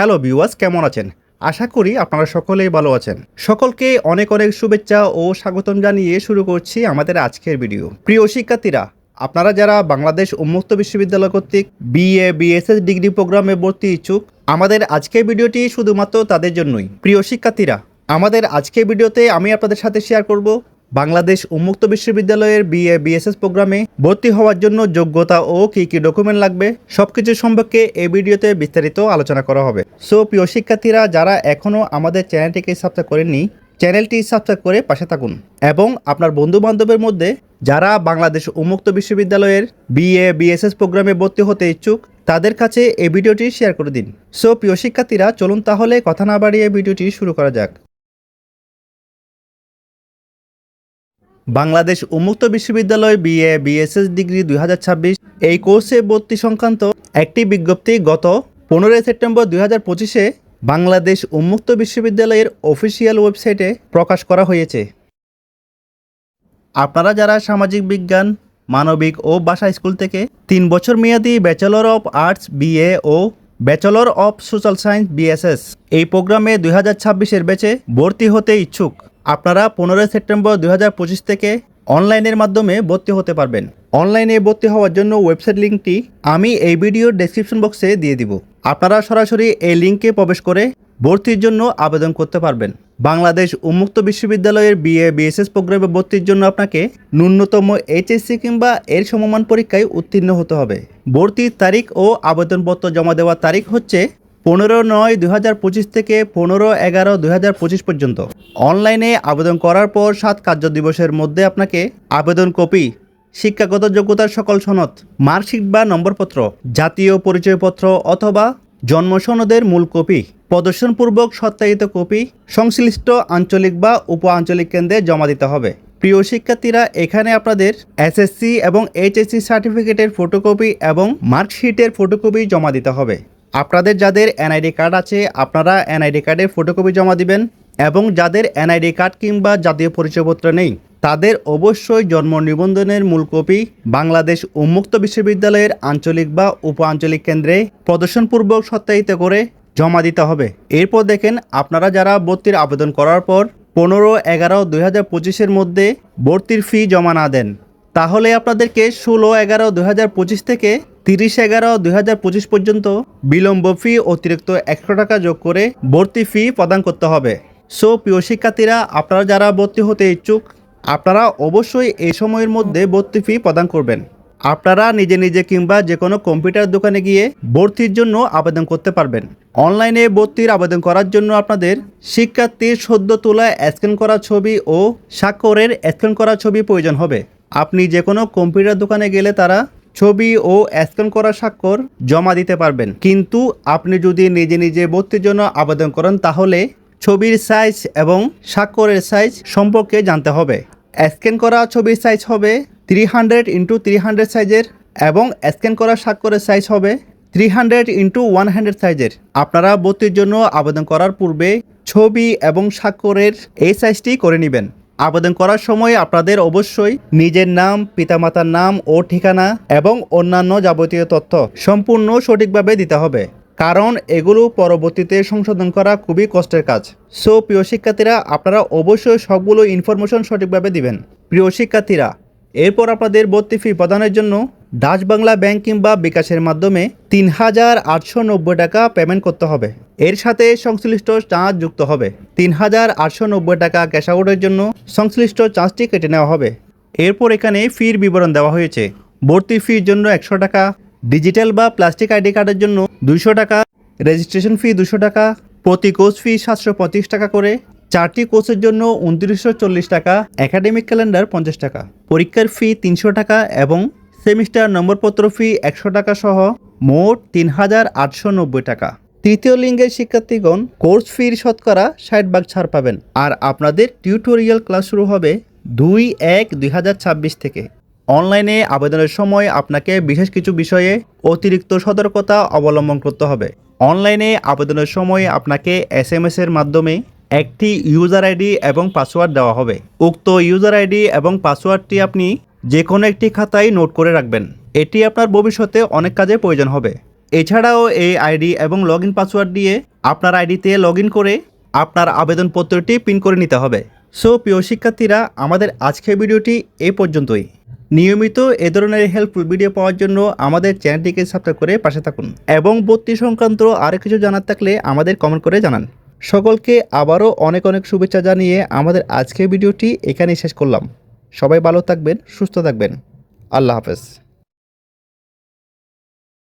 Hello viewers, কেমন আছেন? আশা করি আপনারা সকলেই ভালো আছেন। সকলকে অনেক অনেক শুভেচ্ছা ও স্বাগতম জানিয়ে শুরু করছি আমাদের আজকের ভিডিও। প্রিয় শিক্ষার্থীরা, আপনারা যারা বাংলাদেশ উন্মুক্ত বিশ্ববিদ্যালয় কর্তৃক বিএ বিএসএস ডিগ্রি প্রোগ্রামে ভর্তি ইচ্ছুক, আমাদের আজকের ভিডিওটি শুধুমাত্র তাদের জন্যই। প্রিয় শিক্ষার্থীরা, আমাদের আজকের ভিডিওতে আমি আপনাদের সাথে শেয়ার করব বাংলাদেশ উন্মুক্ত বিশ্ববিদ্যালয়ের বিএ, বিএসএস প্রোগ্রামে ভর্তি হওয়ার জন্য যোগ্যতা ও কী কী ডকুমেন্ট লাগবে সবকিছু সম্পর্কে এই ভিডিওতে বিস্তারিত আলোচনা করা হবে। সো, প্রিয় শিক্ষার্থীরা, যারা এখনও আমাদের চ্যানেলটিকে সাবস্ক্রাইব করেননি, চ্যানেলটি সাবস্ক্রাইব করে পাশে থাকুন এবং আপনার বন্ধু বান্ধবের মধ্যে যারা বাংলাদেশ উন্মুক্ত বিশ্ববিদ্যালয়ের বিএ, বিএসএস প্রোগ্রামে ভর্তি হতে ইচ্ছুক, তাদের কাছে এই ভিডিওটি শেয়ার করে দিন। সো, প্রিয় শিক্ষার্থীরা, চলুন তাহলে কথা না বাড়িয়ে ভিডিওটি শুরু করা যাক। বাংলাদেশ উন্মুক্ত বিশ্ববিদ্যালয় বিএ বিএসএস ডিগ্রি দুই হাজার ছাব্বিশ। এই কোর্সে ভর্তি সংক্রান্ত একটি বিজ্ঞপ্তি গত পনেরোই সেপ্টেম্বর দুই হাজার পঁচিশে বাংলাদেশ উন্মুক্ত বিশ্ববিদ্যালয়ের অফিসিয়াল ওয়েবসাইটে প্রকাশ করা হয়েছে। আপনারা যারা সামাজিক বিজ্ঞান, মানবিক ও ভাষা স্কুল থেকে তিন বছর মেয়াদী bachelor of arts BA O bachelor of social science BSS এই প্রোগ্রামে দুই হাজার ছাব্বিশের ব্যাচে ভর্তি হতে ইচ্ছুক। আপনারা পনেরোই সেপ্টেম্বর দুই হাজার পঁচিশ থেকে অনলাইনের মাধ্যমে ভর্তি হতে পারবেন। অনলাইনে ভর্তি হওয়ার জন্য ওয়েবসাইট লিঙ্কটি আমি এই ভিডিওর ডেসক্রিপশন বক্সে দিয়ে দিব। আপনারা সরাসরি এই লিঙ্কে প্রবেশ করে ভর্তির জন্য আবেদন করতে পারবেন। বাংলাদেশ উন্মুক্ত বিশ্ববিদ্যালয়ের বিএ, বিএসএস প্রোগ্রামে ভর্তির জন্য আপনাকে ন্যূনতম এইচএসসি কিংবা এর সমমান পরীক্ষায় উত্তীর্ণ হতে হবে। ভর্তির তারিখ ও আবেদনপত্র জমা দেওয়ার তারিখ হচ্ছে পনেরো নয় দু হাজার পঁচিশ থেকে পনেরো এগারো দু হাজার পঁচিশ পর্যন্ত। অনলাইনে আবেদন করার পর সাত কার্য দিবসের মধ্যে আপনাকে আবেদন কপি, শিক্ষাগত যোগ্যতার সকল সনদ, মার্কশিট বা নম্বরপত্র, জাতীয় পরিচয়পত্র অথবা জন্ম সনদের মূল কপি, প্রদর্শনপূর্বক সত্যায়িত কপি, সংশ্লিষ্ট আঞ্চলিক বা উপ আঞ্চলিক কেন্দ্রে জমা দিতে হবে। প্রিয় শিক্ষার্থীরা, এখানে আপনাদের এসএসসি এবং এইচএসসি সার্টিফিকেটের ফটোকপি এবং মার্কশিটের ফটোকপি জমা দিতে হবে। আপনাদের যাদের এনআইডি কার্ড আছে, আপনারা এনআইডি কার্ডের ফটোকপি জমা দিবেন এবং যাদের এনআইডি কার্ড কিংবা জাতীয় পরিচয়পত্র নেই, তাদের অবশ্যই জন্ম নিবন্ধনের মূল কপি বাংলাদেশ উন্মুক্ত বিশ্ববিদ্যালয়ের আঞ্চলিক বা উপ আঞ্চলিক কেন্দ্রে প্রদর্শনপূর্বক সত্যায়িত করে জমা দিতে হবে। এরপর দেখেন, আপনারা যারা ভর্তির আবেদন করার পর পনেরো এগারো দুই হাজার পঁচিশের মধ্যে ভর্তির ফি জমা না দেন, তাহলে আপনাদেরকে ষোলো এগারো দুই হাজার পঁচিশ থেকে তিরিশ এগারো দুই পর্যন্ত বিলম্ব ফি অতিরিক্ত একশো টাকা যোগ করে ভর্তি ফি প্রদান করতে হবে। সো প্রিয় শিক্ষার্থীরা, আপনারা যারা ভর্তি হতে ইচ্ছুক, আপনারা অবশ্যই এই সময়ের মধ্যে ভর্তি ফি প্রদান করবেন। আপনারা নিজে নিজে কিংবা যে কোনো কম্পিউটার দোকানে গিয়ে ভর্তির জন্য আবেদন করতে পারবেন। অনলাইনে ভর্তির আবেদন করার জন্য আপনাদের শিক্ষার্থীর সদ্য তোলা স্ক্যান করা ছবি ও স্বাক্ষরের স্ক্যান করা ছবি প্রয়োজন হবে। আপনি যে কোনো কম্পিউটার দোকানে গেলে তারা ছবি ও স্ক্যান করা স্বাক্ষর জমা দিতে পারবেন। কিন্তু আপনি যদি নিজে নিজে ভর্তির জন্য আবেদন করেন, তাহলে ছবির সাইজ এবং স্বাক্ষরের সাইজ সম্পর্কে জানতে হবে। স্ক্যান করা ছবির সাইজ হবে three hundred into three hundred সাইজের এবং স্ক্যান করা স্বাক্ষরের সাইজ হবে three hundred into one hundred সাইজের আপনারা ভর্তির জন্য আবেদন করার পূর্বে ছবি এবং স্বাক্ষরের এই সাইজটি করে নেবেন। আবেদন করার সময় আপনাদের অবশ্যই নিজের নাম, পিতামাতার নাম ও ঠিকানা এবং অন্যান্য যাবতীয় তথ্য সম্পূর্ণ সঠিকভাবে দিতে হবে। কারণ এগুলো পরবর্তীতে সংশোধন করা খুবই কষ্টের কাজ। সো প্রিয় শিক্ষার্থীরা, আপনারা অবশ্যই সবগুলো ইনফরমেশন সঠিকভাবে দিবেন। প্রিয় শিক্ষার্থীরা এরপর আপনাদের ভর্তি ফি প্রদানের জন্য ডাচ বাংলা ব্যাংক কিংবা বিকাশের মাধ্যমে তিন হাজার আটশো নব্বই টাকা পেমেন্ট করতে হবে। এর সাথে সংশ্লিষ্ট চার্জ যুক্ত হবে। তিন হাজার আটশো নব্বই টাকা ক্যাশ আউটের জন্য সংশ্লিষ্ট চার্জটি কেটে নেওয়া হবে। এরপর এখানে ফির বিবরণ দেওয়া হয়েছে। ভর্তি ফির জন্য একশো টাকা ডিজিটাল বা প্লাস্টিক আইডি কার্ডের জন্য দুইশো টাকা রেজিস্ট্রেশন ফি দুশো টাকা, প্রতি কোর্স ফি সাতশো পঁচিশ টাকা করে চারটি কোর্সের জন্য উনত্রিশশো চল্লিশ টাকা একাডেমিক ক্যালেন্ডার পঞ্চাশ টাকা, পরীক্ষার ফি তিনশো টাকা এবং সেমিস্টার নম্বরপত্র ফি একশো টাকা সহ মোট তিন হাজার আটশো নব্বই টাকা। তৃতীয় লিঙ্গের শিক্ষার্থীগণ কোর্স ফির শতকরা ষাট ভাগ ছাড় পাবেন। আর আপনাদের টিউটোরিয়াল ক্লাস শুরু হবে দুই এক দুই হাজার ছাব্বিশ থেকে। অনলাইনে আবেদনের সময় আপনাকে বিশেষ কিছু বিষয়ে অতিরিক্ত সতর্কতা অবলম্বন করতে হবে। অনলাইনে আবেদনের সময় আপনাকে এস এম এর মাধ্যমে একটি ইউজার আইডি এবং পাসওয়ার্ড দেওয়া হবে। উক্ত ইউজার আইডি এবং পাসওয়ার্ডটি আপনি যে কোনো একটি খাতায় নোট করে রাখবেন। এটি আপনার ভবিষ্যতে অনেক কাজে প্রয়োজন হবে। এছাড়াও এই আইডি এবং লগ ইন পাসওয়ার্ড দিয়ে আপনার আইডিতে লগ ইন করে আপনার আবেদনপত্রটি প্রিন্ট করে নিতে হবে। সো, প্রিয় শিক্ষার্থীরা, আমাদের আজকের ভিডিওটি এ পর্যন্তই। নিয়মিত এ ধরনের হেল্পফুল ভিডিও পাওয়ার জন্য আমাদের চ্যানেলটিকে সাবস্ক্রাইব করে পাশে থাকুন। এবং ভর্তি সংক্রান্ত আরও কিছু জানার থাকলে আমাদের কমেন্ট করে জানান। সকলকে আবারও অনেক অনেক শুভেচ্ছা জানিয়ে আমাদের আজকের ভিডিওটি এখানেই শেষ করলাম। সবাই ভালো থাকবেন, সুস্থ থাকবেন। আল্লাহ হাফেজ।